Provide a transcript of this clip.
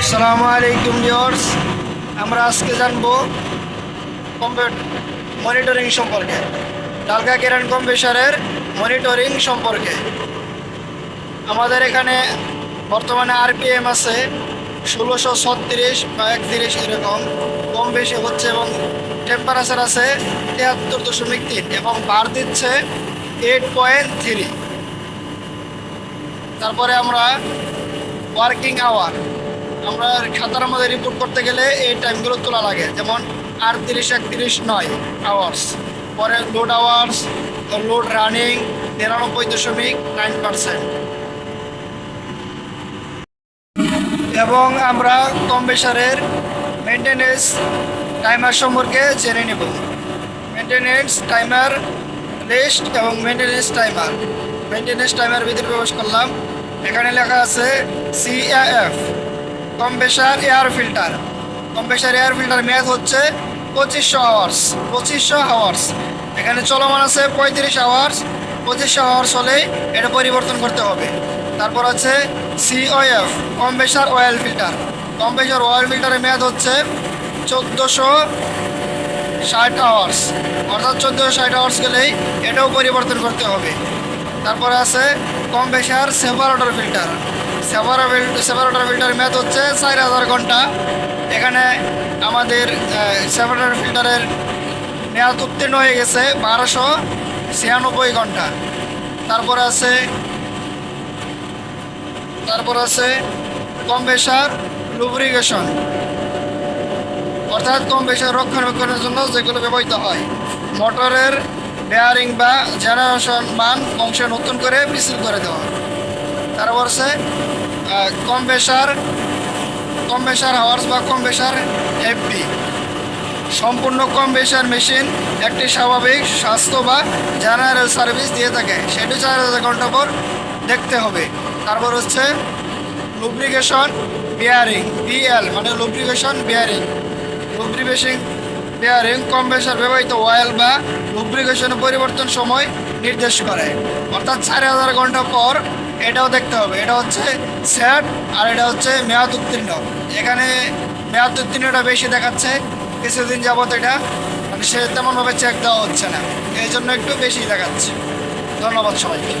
আসসালামু আলাইকুম ভিউয়ার্স আমরা আজকে জানব মনিটরিং সম্পর্কে। ডালকা কেরান কম্পিউটারের মনিটরিং সম্পর্কে। আমাদের এখানে বর্তমানে আরপিএম আছে ষোলোশো ছত্রিশ বা একত্রিশ এরকম। কম বেশি হচ্ছে এবং টেম্পারেচার আছে তিয়াত্তর দশমিক তিন এবং বার দিচ্ছে এইট পয়েন্ট থ্রি তারপরে আমরা ওয়ার্কিং আওয়ার আমরা খাতার মধ্যে রিপোর্ট করতে গেলে এই টাইমগুলো তোলা লাগে। যেমন আটত্রিশ একত্রিশ, নয় আওয়ার্স পরে লোড আওয়ার্স লোড রানিং নিরানব্বই দশমিক নাইন পার্সেন্ট এবং আমরা কম্প্রেসারের মেনটেনেন্স টাইমার সম্পর্কে জেনে নেব। মেনটেনেন্স টাইমার লিস্ট এবং মেনটেনেন্স টাইমার মেনটেনেন্স টাইমার ভিতরে প্রবেশ করলাম। এখানে লেখা আছে CAF compressor air filter. Compressor air filter মেয়াদ হচ্ছে পঁচিশশো আওয়ার্স পঁচিশশো আওয়ার্স এখানে চলমান আছে পঁয়ত্রিশ আওয়ার্স পঁচিশশো আওয়ার্স হলেই এটা পরিবর্তন করতে হবে। তারপর আছে COF compressor oil filter compressor oil ফিল্টারের মেয়াদ হচ্ছে চোদ্দোশো ষাট আওয়ার্স অর্থাৎ চোদ্দোশো ষাট আওয়ার্স গেলেই এটাও পরিবর্তন করতে হবে। তারপরে আছে compressor separator filter separate separator ফিল্টারের মেয়াদ হচ্ছে চার হাজার ঘণ্টা। এখানে আমাদের সেপারেটর ফিল্টারের মেয়াদ উত্তীর্ণ হয়ে গেছে বারোশো ছিয়ানব্বই ঘণ্টা। তারপর আছে তারপর আছে কম্প্রেসার লুব্রিগেশন অর্থাৎ কম্প্রেসার রক্ষণাবেক্ষণের জন্য যেগুলো ব্যবহৃত হয়। মোটরের বেয়ারিং বা জেনারেশন মান অংশ নতুন করে মিছিল করে দেওয়া। তারপর আছে কম্প্রেসার কম্প্রেসার হাওয়ার্স বা কম কম্প্রেসার এফবি সম্পূর্ণ কম কম্প্রেসার মেশিন একটি স্বাভাবিক স্বাস্থ্য বা জেনারেল সার্ভিস দিয়ে থাকে। সেটি চার হাজার ঘণ্টা পর দেখতে হবে। তারপর হচ্ছে লুব্রিকেশন বিয়ারিং বিএল মানে lubrication bearing lubrication bearing compressor ব্যবহৃত অয়েল বা লুব্রিকেশনের পরিবর্তন সময় নির্দেশ করে। অর্থাৎ চার হাজার ঘণ্টা পর এটাও দেখতে হবে। এটা হচ্ছে স্যাট আর এটা হচ্ছে মেয়াদ উত্তীর্ণ। এখানে মেয়াদ উত্তীর্ণটা বেশি দেখাচ্ছে। কিছুদিন যাবত এটা মানে সে তেমনভাবে চেক দেওয়া হচ্ছে না। এই জন্য একটু বেশি দেখাচ্ছে। ধন্যবাদ সবাইকে।